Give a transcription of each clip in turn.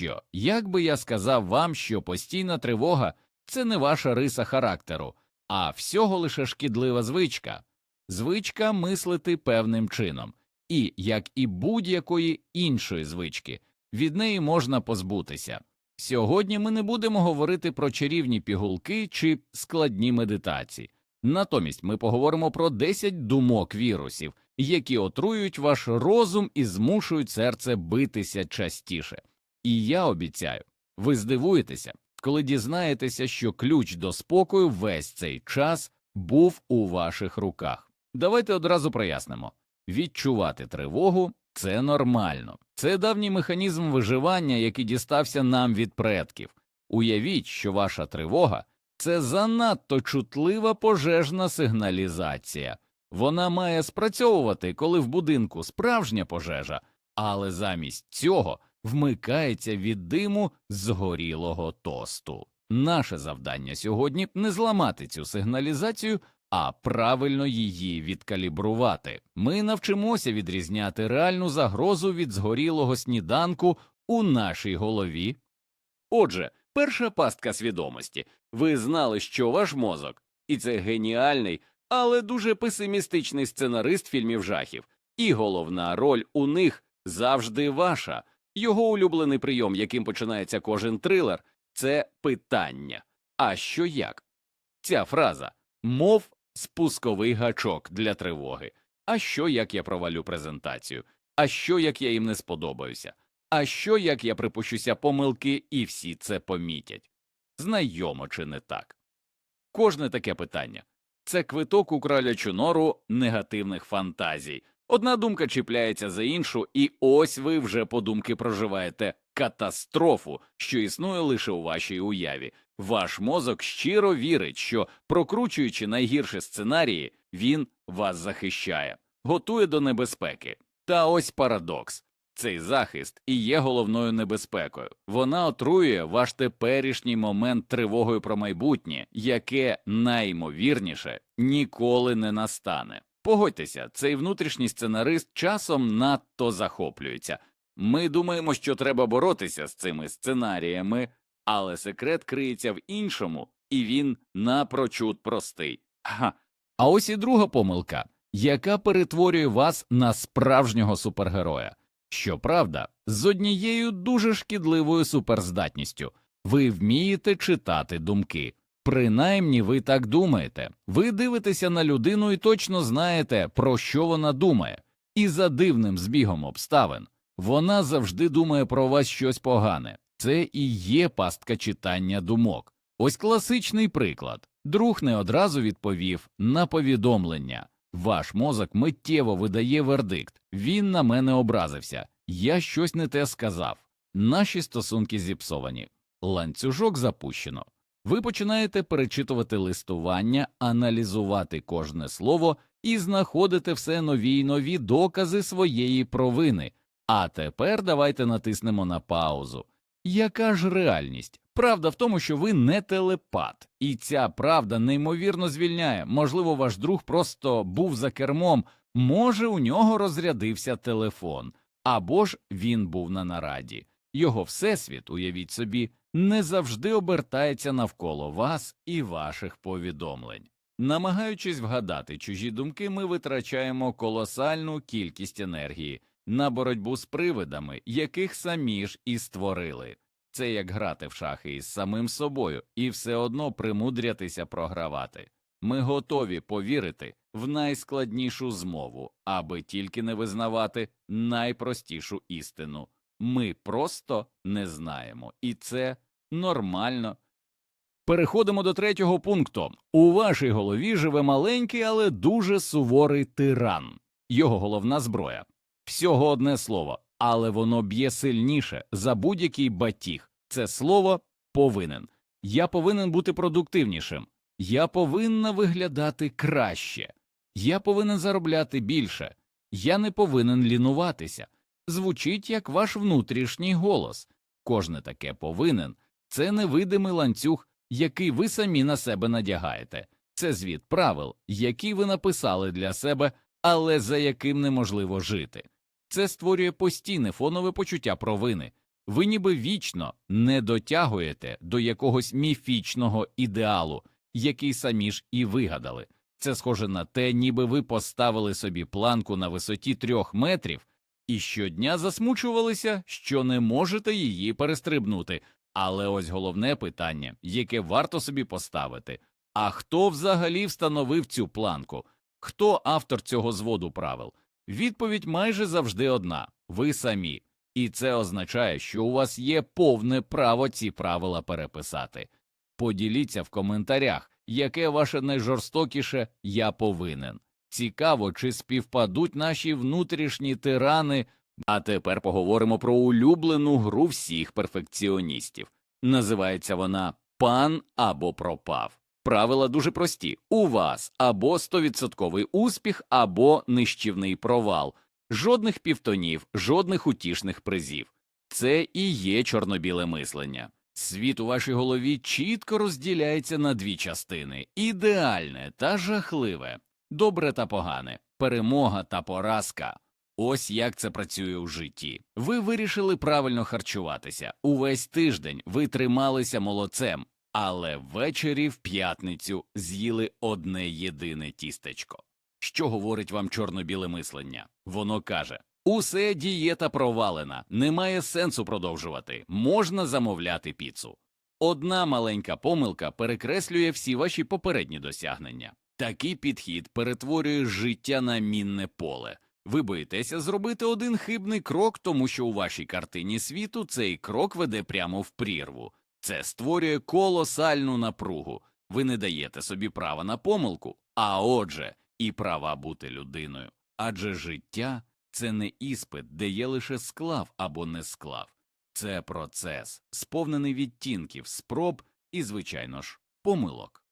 що, як би я сказав вам, що постійна тривога це не ваша риса характеру, а всього лише шкідлива звичка, звичка мислити певним чином, і, як і будь-якої іншої звички, від неї можна позбутися. Сьогодні ми не будемо говорити про чарівні пігулки чи складні медитації. Натомість ми поговоримо про 10 думок вірусів, які отруюють ваш розум і змушують серце битися частіше. І я обіцяю, ви здивуєтеся, коли дізнаєтеся, що ключ до спокою весь цей час був у ваших руках. Давайте одразу прояснимо відчувати тривогу це нормально, це давній механізм виживання, який дістався нам від предків. Уявіть, що ваша тривога це занадто чутлива пожежна сигналізація. Вона має спрацьовувати, коли в будинку справжня пожежа, але замість цього вмикається від диму згорілого тосту. Наше завдання сьогодні не зламати цю сигналізацію, а правильно її відкалібрувати. Ми навчимося відрізняти реальну загрозу від згорілого сніданку у нашій голові. Отже, перша пастка свідомості. Ви знали, що ваш мозок, і це геніальний, але дуже песимістичний сценарист фільмів жахів, і головна роль у них завжди ваша. Його улюблений прийом, яким починається кожен трилер, це питання. А що як? Ця фраза мов спусковий гачок для тривоги. А що як я провалю презентацію? А що як я їм не сподобаюся? А що як я припущуся помилки і всі це помітять? Знайомо чи не так? Кожне таке питання це квиток у кролячу нору негативних фантазій. Одна думка чіпляється за іншу, і ось ви вже подумки проживаєте катастрофу, що існує лише у вашій уяві. Ваш мозок щиро вірить, що, прокручуючи найгірші сценарії, він вас захищає, готує до небезпеки. Та ось парадокс. Цей захист і є головною небезпекою. Вона отруює ваш теперішній момент тривогою про майбутнє, яке найімовірніше ніколи не настане. Погодьтеся, цей внутрішній сценарист часом надто захоплюється. Ми думаємо, що треба боротися з цими сценаріями, але секрет криється в іншому, і він напрочуд простий. Ага. А ось і друга помилка, яка перетворює вас на справжнього супергероя. Щоправда, з однією дуже шкідливою суперздатністю ви вмієте читати думки. Принаймні ви так думаєте. Ви дивитеся на людину і точно знаєте, про що вона думає, і за дивним збігом обставин вона завжди думає про вас щось погане. Це і є пастка читання думок. Ось класичний приклад. Друг не одразу відповів на повідомлення. Ваш мозок миттєво видає вердикт. Він на мене образився. Я щось не те сказав. Наші стосунки зіпсовані. Ланцюжок запущено. Ви починаєте перечитувати листування, аналізувати кожне слово і знаходите все нові й нові докази своєї провини. А тепер давайте натиснемо на паузу. Яка ж реальність? Правда в тому, що ви не телепат, і ця правда неймовірно звільняє. Можливо, ваш друг просто був за кермом, може, у нього розрядився телефон, або ж він був на нараді. Його всесвіт, уявіть собі, не завжди обертається навколо вас і ваших повідомлень. Намагаючись вгадати чужі думки, ми витрачаємо колосальну кількість енергії на боротьбу з привидами, яких самі ж і створили. Це як грати в шахи із самим собою і все одно примудрятися програвати. Ми готові повірити в найскладнішу змову, аби тільки не визнавати найпростішу істину. Ми просто не знаємо, і це нормально. Переходимо до третього пункту. У вашій голові живе маленький, але дуже суворий тиран. Його головна зброя. Всього одне слово, але воно б'є сильніше за будь-який батіг. Це слово повинен. Я повинен бути продуктивнішим. Я повинна виглядати краще. Я повинен заробляти більше. Я не повинен лінуватися. Звучить як ваш внутрішній голос. Кожне таке повинен це невидимий ланцюг, який ви самі на себе надягаєте. Це звіт правил, які ви написали для себе, але за яким неможливо жити. Це створює постійне фонове почуття провини. Ви ніби вічно не дотягуєте до якогось міфічного ідеалу, який самі ж і вигадали. Це схоже на те, ніби ви поставили собі планку на висоті трьох метрів і щодня засмучувалися, що не можете її перестрибнути. Але ось головне питання, яке варто собі поставити а хто взагалі встановив цю планку? Хто автор цього зводу правил? Відповідь майже завжди одна ви самі. І це означає, що у вас є повне право ці правила переписати. Поділіться в коментарях, яке ваше найжорстокіше я повинен. Цікаво, чи співпадуть наші внутрішні тирани. А тепер поговоримо про улюблену гру всіх перфекціоністів. Називається вона Пан або пропав. Правила дуже прості: у вас або 100% успіх, або нищівний провал, жодних півтонів, жодних утішних призів. Це і є чорнобіле мислення. Світ у вашій голові чітко розділяється на дві частини ідеальне та жахливе, добре та погане, перемога та поразка. Ось як це працює у житті. Ви вирішили правильно харчуватися. Увесь тиждень ви трималися молодцем, але ввечері в п'ятницю з'їли одне єдине тістечко. Що говорить вам чорно-біле мислення? Воно каже усе дієта провалена, немає сенсу продовжувати, можна замовляти піцу. Одна маленька помилка перекреслює всі ваші попередні досягнення. Такий підхід перетворює життя на мінне поле. Ви боїтеся зробити один хибний крок, тому що у вашій картині світу цей крок веде прямо в прірву. Це створює колосальну напругу. Ви не даєте собі права на помилку, а отже, і права бути людиною. Адже життя це не іспит, де є лише склав або не склав. Це процес, сповнений відтінків, спроб і, звичайно ж, помилок.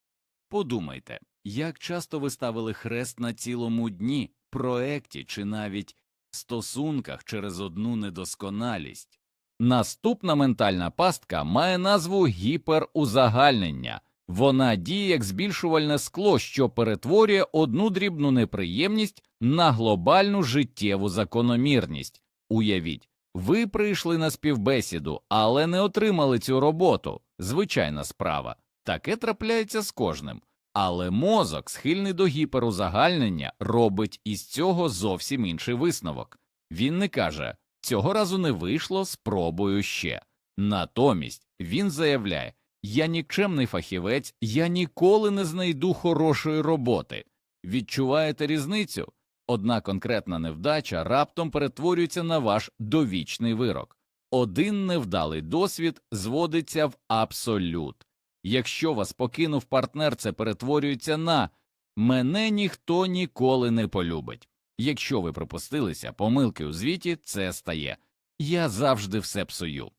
Подумайте, як часто ви ставили хрест на цілому дні, проекті чи навіть стосунках через одну недосконалість. Наступна ментальна пастка має назву гіперузагальнення. Вона діє як збільшувальне скло, що перетворює одну дрібну неприємність на глобальну життєву закономірність. Уявіть, ви прийшли на співбесіду, але не отримали цю роботу. Звичайна справа. Таке трапляється з кожним. Але мозок, схильний до гіперузагальнення, робить із цього зовсім інший висновок. Він не каже цього разу не вийшло, спробую ще. Натомість він заявляє я нікчемний фахівець, я ніколи не знайду хорошої роботи. Відчуваєте різницю? Одна конкретна невдача раптом перетворюється на ваш довічний вирок. Один невдалий досвід зводиться в абсолют. Якщо вас покинув партнер, це перетворюється на мене ніхто ніколи не полюбить. Якщо ви припустилися помилки у звіті, це стає я завжди все псую.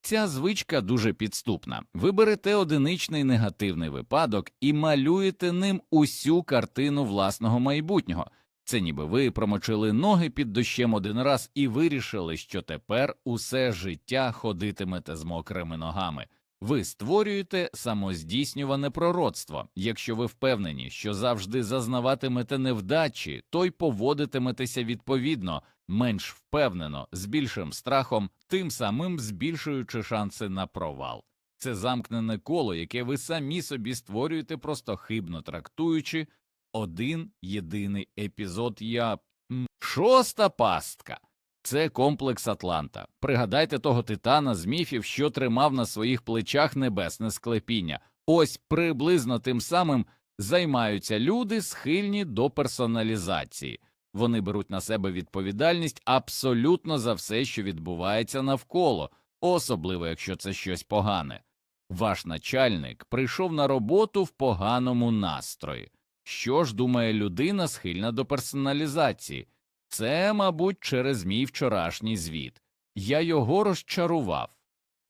Ця звичка дуже підступна. Ви берете одиничний негативний випадок і малюєте ним усю картину власного майбутнього. Це ніби ви промочили ноги під дощем один раз і вирішили, що тепер усе життя ходитимете з мокрими ногами. Ви створюєте самоздійснюване пророцтво. Якщо ви впевнені, що завжди зазнаватимете невдачі, то й поводитиметеся відповідно, менш впевнено, з більшим страхом, тим самим збільшуючи шанси на провал. Це замкнене коло, яке ви самі собі створюєте, просто хибно трактуючи один єдиний епізод. Я шоста пастка. Це комплекс Атланта. Пригадайте того титана з міфів, що тримав на своїх плечах небесне склепіння. Ось приблизно тим самим займаються люди, схильні до персоналізації. Вони беруть на себе відповідальність абсолютно за все, що відбувається навколо, особливо якщо це щось погане. Ваш начальник прийшов на роботу в поганому настрої. Що ж думає людина, схильна до персоналізації? Це, мабуть, через мій вчорашній звіт. Я його розчарував.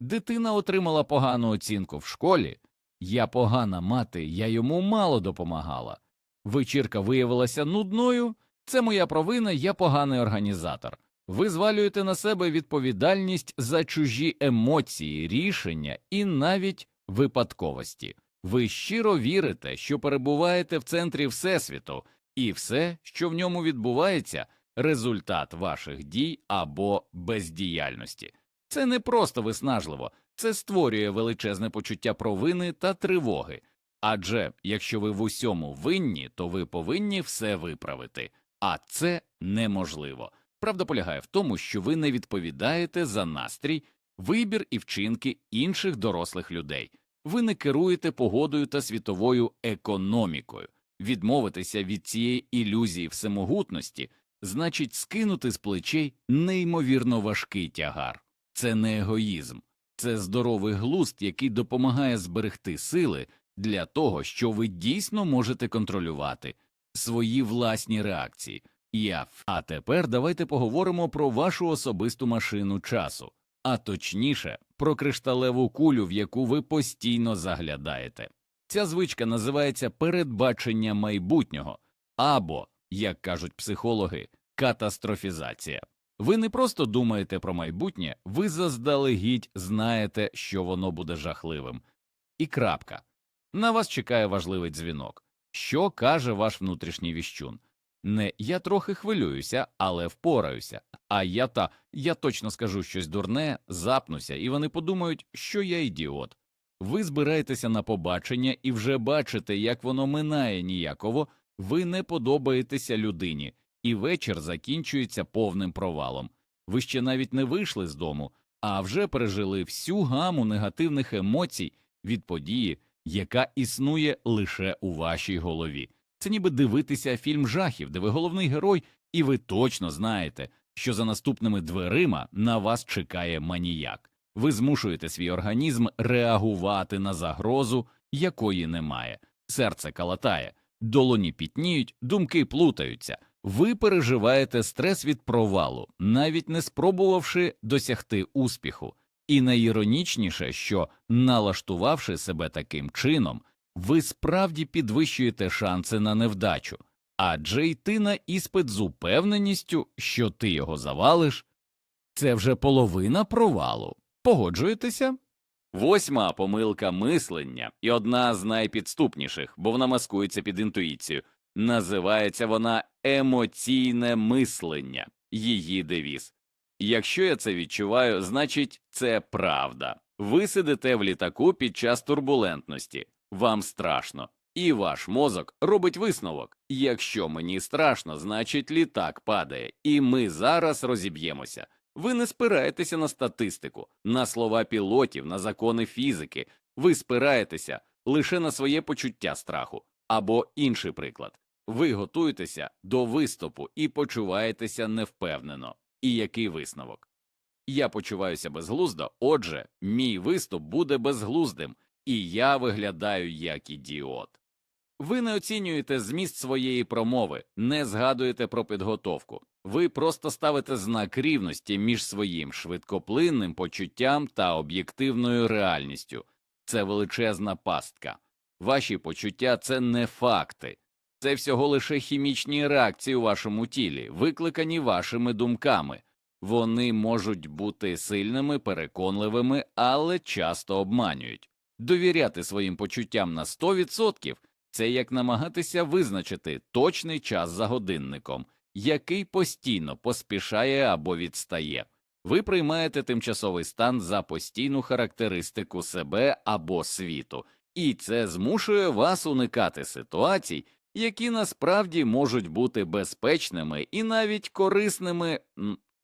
Дитина отримала погану оцінку в школі. Я погана мати, я йому мало допомагала. Вечірка виявилася нудною. Це моя провина, я поганий організатор. Ви звалюєте на себе відповідальність за чужі емоції, рішення і навіть випадковості. Ви щиро вірите, що перебуваєте в центрі Всесвіту, і все, що в ньому відбувається, результат ваших дій або бездіяльності. Це не просто виснажливо, це створює величезне почуття провини та тривоги. Адже якщо ви в усьому винні, то ви повинні все виправити, а це неможливо. Правда полягає в тому, що ви не відповідаєте за настрій, вибір і вчинки інших дорослих людей. Ви не керуєте погодою та світовою економікою. Відмовитися від цієї ілюзії всемогутності значить скинути з плечей неймовірно важкий тягар. Це не егоїзм, це здоровий глузд, який допомагає зберегти сили для того, що ви дійсно можете контролювати свої власні реакції. Я. А тепер давайте поговоримо про вашу особисту машину часу, а точніше, про кришталеву кулю, в яку ви постійно заглядаєте. Ця звичка називається передбачення майбутнього або, як кажуть психологи, катастрофізація. Ви не просто думаєте про майбутнє, ви заздалегідь знаєте, що воно буде жахливим. І крапка. На вас чекає важливий дзвінок. Що каже ваш внутрішній віщун? Не я трохи хвилююся, але впораюся. А я та я точно скажу щось дурне, запнуся, і вони подумають, що я ідіот. Ви збираєтеся на побачення і вже бачите, як воно минає ніяково, ви не подобаєтеся людині, і вечір закінчується повним провалом. Ви ще навіть не вийшли з дому, а вже пережили всю гаму негативних емоцій від події, яка існує лише у вашій голові. Це ніби дивитися фільм жахів, де ви головний герой, і ви точно знаєте, що за наступними дверима на вас чекає маніяк. Ви змушуєте свій організм реагувати на загрозу, якої немає. Серце калатає, долоні пітніють, думки плутаються. Ви переживаєте стрес від провалу, навіть не спробувавши досягти успіху. І найіронічніше, що, налаштувавши себе таким чином, ви справді підвищуєте шанси на невдачу, адже йти на іспит з упевненістю, що ти його завалиш, це вже половина провалу. Погоджуєтеся? Восьма помилка мислення і одна з найпідступніших, бо вона маскується під інтуїцію. Називається вона емоційне мислення, її девіз. Якщо я це відчуваю, значить це правда. Ви сидите в літаку під час турбулентності, вам страшно, і ваш мозок робить висновок. Якщо мені страшно, значить літак падає, і ми зараз розіб'ємося. Ви не спираєтеся на статистику, на слова пілотів, на закони фізики, ви спираєтеся лише на своє почуття страху. Або інший приклад ви готуєтеся до виступу і почуваєтеся невпевнено. І який висновок? Я почуваюся безглуздо, отже, мій виступ буде безглуздим, і я виглядаю як ідіот. Ви не оцінюєте зміст своєї промови, не згадуєте про підготовку. Ви просто ставите знак рівності між своїм швидкоплинним почуттям та об'єктивною реальністю. Це величезна пастка. Ваші почуття це не факти, це всього лише хімічні реакції у вашому тілі, викликані вашими думками. Вони можуть бути сильними, переконливими, але часто обманюють. Довіряти своїм почуттям на 100% – це як намагатися визначити точний час за годинником, який постійно поспішає або відстає. Ви приймаєте тимчасовий стан за постійну характеристику себе або світу, і це змушує вас уникати ситуацій, які насправді можуть бути безпечними і навіть корисними.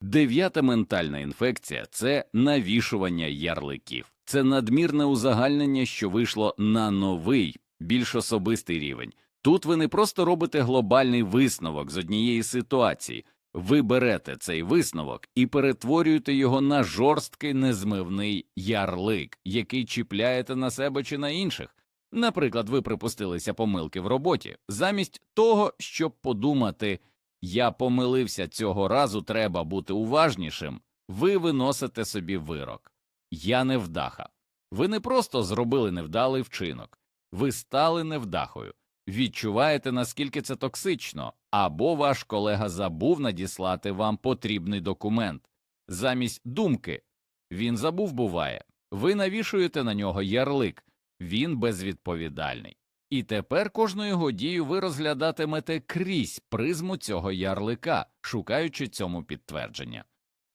Дев'ята ментальна інфекція це навішування ярликів, це надмірне узагальнення, що вийшло на новий, більш особистий рівень. Тут ви не просто робите глобальний висновок з однієї ситуації, ви берете цей висновок і перетворюєте його на жорсткий незмивний ярлик, який чіпляєте на себе чи на інших. Наприклад, ви припустилися помилки в роботі, замість того, щоб подумати я помилився цього разу, треба бути уважнішим, ви виносите собі вирок. Я невдаха. Ви не просто зробили невдалий вчинок, ви стали невдахою, відчуваєте, наскільки це токсично, або ваш колега забув надіслати вам потрібний документ. Замість думки він забув буває, ви навішуєте на нього ярлик, він безвідповідальний. І тепер кожну його дію ви розглядатимете крізь призму цього ярлика, шукаючи цьому підтвердження.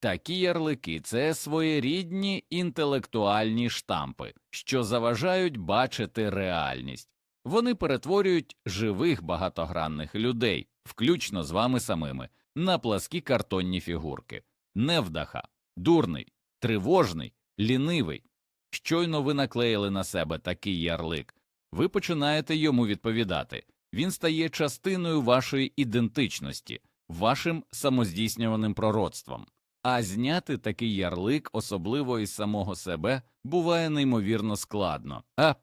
Такі ярлики це своєрідні інтелектуальні штампи, що заважають бачити реальність. Вони перетворюють живих багатогранних людей, включно з вами самими, на пласкі картонні фігурки, невдаха, дурний, тривожний, лінивий. Щойно ви наклеїли на себе такий ярлик, ви починаєте йому відповідати. Він стає частиною вашої ідентичності, вашим самоздійснюваним пророцтвом. А зняти такий ярлик, особливо із самого себе, буває неймовірно складно. А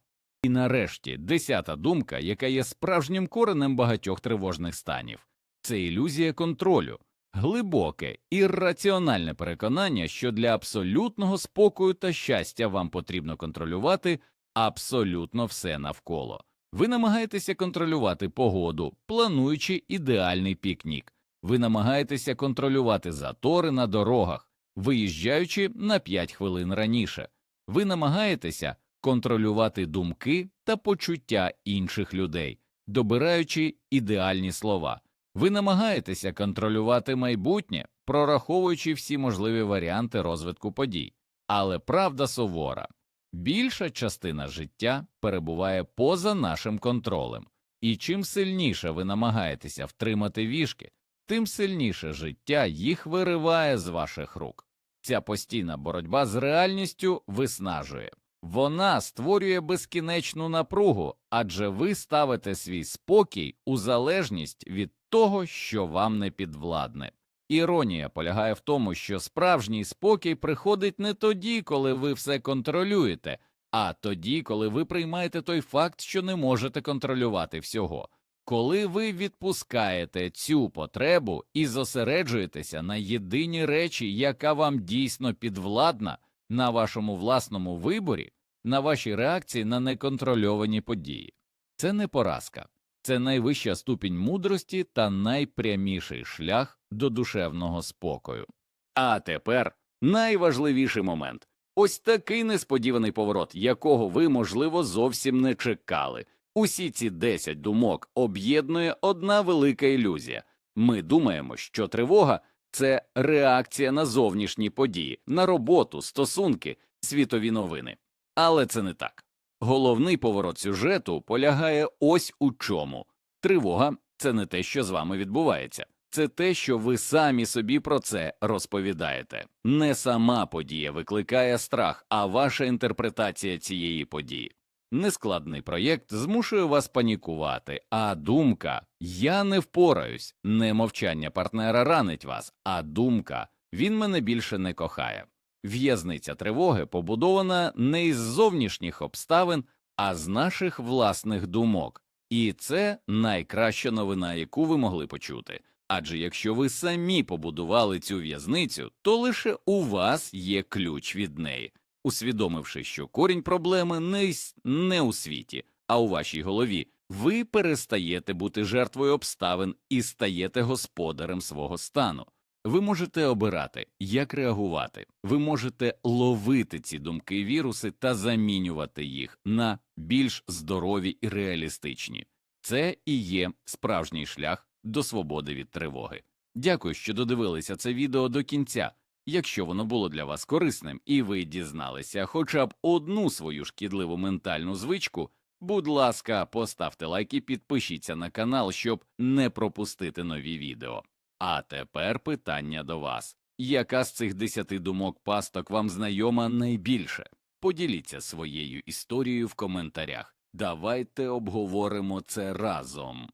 і нарешті десята думка, яка є справжнім коренем багатьох тривожних станів, це ілюзія контролю, глибоке ірраціональне переконання, що для абсолютного спокою та щастя вам потрібно контролювати абсолютно все навколо. Ви намагаєтеся контролювати погоду, плануючи ідеальний пікнік. Ви намагаєтеся контролювати затори на дорогах, виїжджаючи на 5 хвилин раніше. Ви намагаєтеся контролювати думки та почуття інших людей, добираючи ідеальні слова. Ви намагаєтеся контролювати майбутнє, прораховуючи всі можливі варіанти розвитку подій. Але правда сувора більша частина життя перебуває поза нашим контролем, і чим сильніше ви намагаєтеся втримати вішки, тим сильніше життя їх вириває з ваших рук. Ця постійна боротьба з реальністю виснажує. Вона створює безкінечну напругу, адже ви ставите свій спокій у залежність від того, що вам не підвладне. Іронія полягає в тому, що справжній спокій приходить не тоді, коли ви все контролюєте, а тоді, коли ви приймаєте той факт, що не можете контролювати всього. Коли ви відпускаєте цю потребу і зосереджуєтеся на єдиній речі, яка вам дійсно підвладна, на вашому власному виборі, на вашій реакції на неконтрольовані події, це не поразка, це найвища ступінь мудрості та найпряміший шлях до душевного спокою. А тепер найважливіший момент ось такий несподіваний поворот, якого ви, можливо, зовсім не чекали. Усі ці 10 думок об'єднує одна велика ілюзія. Ми думаємо, що тривога це реакція на зовнішні події, на роботу, стосунки, світові новини. Але це не так. Головний поворот сюжету полягає ось у чому. Тривога це не те, що з вами відбувається, це те, що ви самі собі про це розповідаєте. Не сама подія викликає страх, а ваша інтерпретація цієї події. Нескладний проєкт змушує вас панікувати, а думка Я не впораюсь, не мовчання партнера ранить вас, а думка Він мене більше не кохає. В'язниця тривоги побудована не із зовнішніх обставин, а з наших власних думок, і це найкраща новина, яку ви могли почути. Адже якщо ви самі побудували цю в'язницю, то лише у вас є ключ від неї, усвідомивши, що корінь проблеми не, не у світі, а у вашій голові, ви перестаєте бути жертвою обставин і стаєте господарем свого стану. Ви можете обирати, як реагувати, ви можете ловити ці думки віруси та замінювати їх на більш здорові і реалістичні. Це і є справжній шлях до свободи від тривоги. Дякую, що додивилися це відео до кінця. Якщо воно було для вас корисним і ви дізналися хоча б одну свою шкідливу ментальну звичку, будь ласка, поставте лайк і підпишіться на канал, щоб не пропустити нові відео. А тепер питання до вас. Яка з цих десяти думок пасток вам знайома найбільше? Поділіться своєю історією в коментарях. Давайте обговоримо це разом.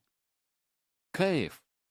Кайф.